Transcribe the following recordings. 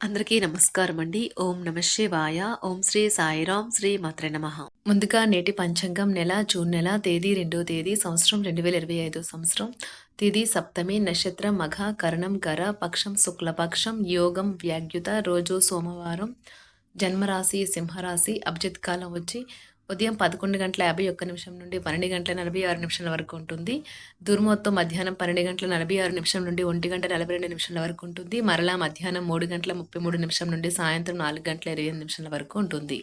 అందరికీ నమస్కారం అండి. ఓం నమ శివాయ. ఓం శ్రీ సాయిరాం శ్రీ మాత్ర నమ. ముందుగా నేటి పంచాంగం నెల జూన్ నెల తేదీ రెండో తేదీ సంవత్సరం రెండు వేల ఇరవై ఐదో సంవత్సరం. తిది సప్తమి నక్షత్రం మఘ కరణం గర పక్షం శుక్లపక్షం యోగం వ్యాగ్యుత రోజు సోమవారం జన్మరాశి సింహరాశి అభిజిత్ కాలం వచ్చి ఉదయం పదకొండు గంటల యాభై ఒక్క నిమిషం నుండి పన్నెండు గంటల నలభై ఆరు నిమిషాల వరకు ఉంటుంది. దుర్మొత్తం మధ్యాహ్నం పన్నెండు గంటల నలభై ఆరు నిమిషం నుండి ఒంటి గంట నలభై రెండు నిమిషాల వరకు ఉంటుంది. మరలా మధ్యాహ్నం మూడు గంటల ముప్పై మూడు నిమిషం నుండి సాయంత్రం నాలుగు గంటల ఇరవై ఎనిమిది నిమిషాల వరకు ఉంటుంది.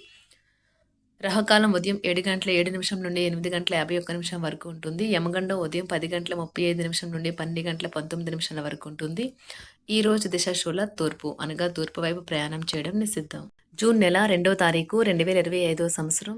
రహకాలం ఉదయం ఏడు గంటల ఏడు నిమిషం నుండి ఎనిమిది గంటల యాభై ఒక్క నిమిషం వరకు ఉంటుంది. యమగండం ఉదయం పది గంటల ముప్పై ఐదు నిమిషం నుండి పన్నెండు గంటల పంతొమ్మిది నిమిషాల వరకు ఉంటుంది. ఈ రోజు దిశ శూల తూర్పు అనగా తూర్పు వైపు ప్రయాణం చేయడం నిషిద్ధం. జూన్ నెల రెండవ తారీఖు రెండు వేల ఇరవై ఐదో సంవత్సరం.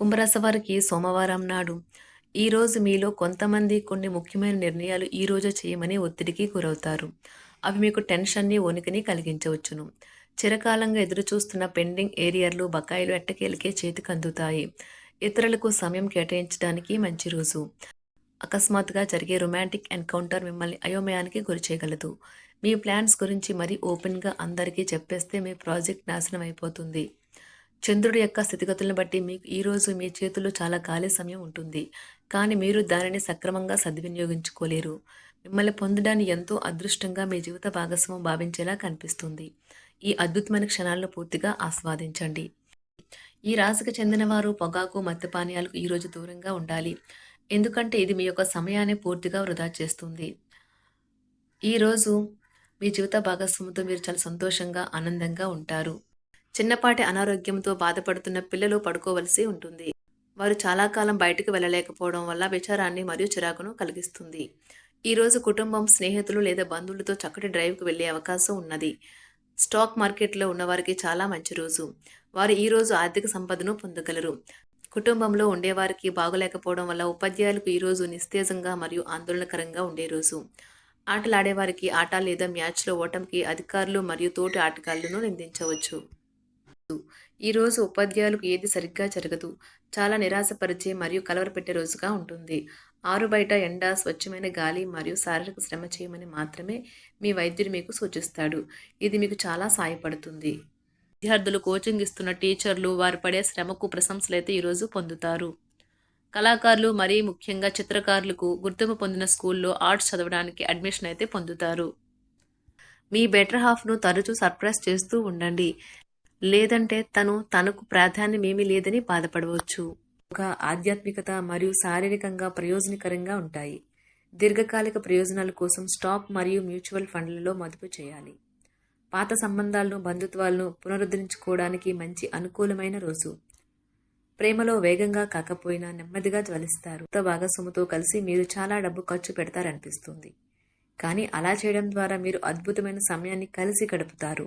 కుంభరాశి వారికి సోమవారం నాడు. ఈ రోజు మీలో కొంతమంది కొన్ని ముఖ్యమైన నిర్ణయాలు ఈ రోజు చేయమని ఒత్తిడికి గురవుతారు. అవి మీకు టెన్షన్ని వణికిని కలిగించవచ్చును. చిరకాలంగా ఎదురుచూస్తున్న పెండింగ్ ఏరియాలు బకాయిలు ఎట్టకేలకే చేతికి అందుతాయి. ఇతరులకు సమయం కేటాయించడానికి మంచి రోజు. అకస్మాత్తుగా జరిగే రొమాంటిక్ ఎన్కౌంటర్ మిమ్మల్ని అయోమయానికి గురి చేయగలదు. మీ ప్లాన్స్ గురించి మరీ ఓపెన్గా అందరికీ చెప్పేస్తే మీ ప్రాజెక్ట్ నాశనం అయిపోతుంది. చంద్రుడి యొక్క స్థితిగతులను బట్టి మీకు ఈరోజు మీ చేతుల్లో చాలా ఖాళీ సమయం ఉంటుంది. కానీ మీరు దానిని సక్రమంగా సద్వినియోగించుకోలేరు. మిమ్మల్ని పొందడాన్ని ఎంతో అదృష్టంగా మీ జీవిత భాగస్వామం భావించేలా కనిపిస్తుంది. ఈ అద్భుతమైన క్షణాలను పూర్తిగా ఆస్వాదించండి. ఈ రాశికి చెందినవారు పొగాకు మద్యపానీయాలకు ఈరోజు దూరంగా ఉండాలి. ఎందుకంటే ఇది మీ యొక్క సమయాన్ని పూర్తిగా వృధా చేస్తుంది. ఈరోజు మీ జీవిత భాగస్వామితో మీరు చాలా సంతోషంగా ఆనందంగా ఉంటారు. చిన్నపాటి అనారోగ్యంతో బాధపడుతున్న పిల్లలు పడుకోవలసి ఉంటుంది. వారు చాలా కాలం బయటకు వెళ్ళలేకపోవడం వల్ల విచారాన్ని మరియు చిరాకును కలిగిస్తుంది. ఈరోజు కుటుంబం స్నేహితులు లేదా బంధువులతో చక్కటి డ్రైవ్కు వెళ్ళే అవకాశం ఉన్నది. స్టాక్ మార్కెట్లో ఉన్నవారికి చాలా మంచి రోజు. వారు ఈరోజు ఆర్థిక సంపదను పొందగలరు. కుటుంబంలో ఉండేవారికి బాగోలేకపోవడం వల్ల ఉపాధ్యాయులకు ఈరోజు నిస్తేజంగా మరియు ఆందోళనకరంగా ఉండే రోజు. ఆటలాడేవారికి ఆట లేదా మ్యాచ్లో ఓటమికి అధికారులు మరియు తోటి ఆటగాళ్ళను నిందించవచ్చు. ఈరోజు ఉపాధ్యాయులకు ఏది సరిగ్గా జరగదు. చాలా నిరాశపరిచే మరియు కలవరపెట్టే రోజుగా ఉంటుంది. ఆరు బయట ఎండ స్వచ్ఛమైన గాలి మరియు శారీరక శ్రమ చేయమని మాత్రమే మీ వైద్యుడు మీకు సూచిస్తాడు. ఇది మీకు చాలా సాయపడుతుంది. విద్యార్థులు కోచింగ్ ఇస్తున్న టీచర్లు వారు పడే శ్రమకు ప్రశంసలైతే ఈరోజు పొందుతారు. కళాకారులు మరీ ముఖ్యంగా చిత్రకారులకు గుర్తింపు పొందిన స్కూల్లో ఆర్ట్స్ చదవడానికి అడ్మిషన్ అయితే పొందుతారు. మీ బెటర్ హాఫ్ను తరచూ సర్ప్రైజ్ చేస్తూ ఉండండి. లేదంటే తను తనకు ప్రాధాన్యమేమీ లేదని బాధపడవచ్చు. ఒక ఆధ్యాత్మికత మరియు శారీరకంగా ప్రయోజనకరంగా ఉంటాయి. దీర్ఘకాలిక ప్రయోజనాల కోసం స్టాక్ మరియు మ్యూచువల్ ఫండ్లలో మదుపు చేయాలి. పాత సంబంధాలను బంధుత్వాలను పునరుద్ధరించుకోవడానికి మంచి అనుకూలమైన రోజు. ప్రేమలో వేగంగా కాకపోయినా నెమ్మదిగా జ్వలిస్తారు. కొత్త భాగస్వామితో కలిసి మీరు చాలా డబ్బు ఖర్చు పెడతారనిపిస్తుంది. కానీ అలా చేయడం ద్వారా మీరు అద్భుతమైన సమయాన్ని కలిసి గడుపుతారు.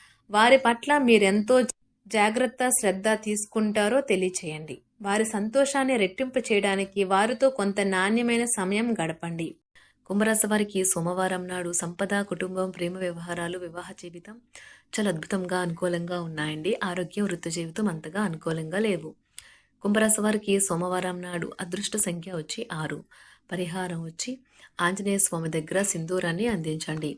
వారి పట్ల మీరెంతో జాగ్రత్త శ్రద్ధ తీసుకుంటారో తెలియచేయండి. వారి సంతోషాన్ని రెట్టింపు చేయడానికి వారితో కొంత నాణ్యమైన సమయం గడపండి. కుంభరాశి వారికి సోమవారం నాడు సంపద కుటుంబం ప్రేమ వ్యవహారాలు వివాహ జీవితం చాలా అద్భుతంగా అనుకూలంగా ఉన్నాయండి. ఆరోగ్యం వృత్తి జీవితం అంతగా అనుకూలంగా లేవు. కుంభరాశి వారికి సోమవారం నాడు అదృష్ట సంఖ్య వచ్చి ఆరు. పరిహారం వచ్చి ఆంజనేయ స్వామి దగ్గర సింధూరాన్ని అందించండి.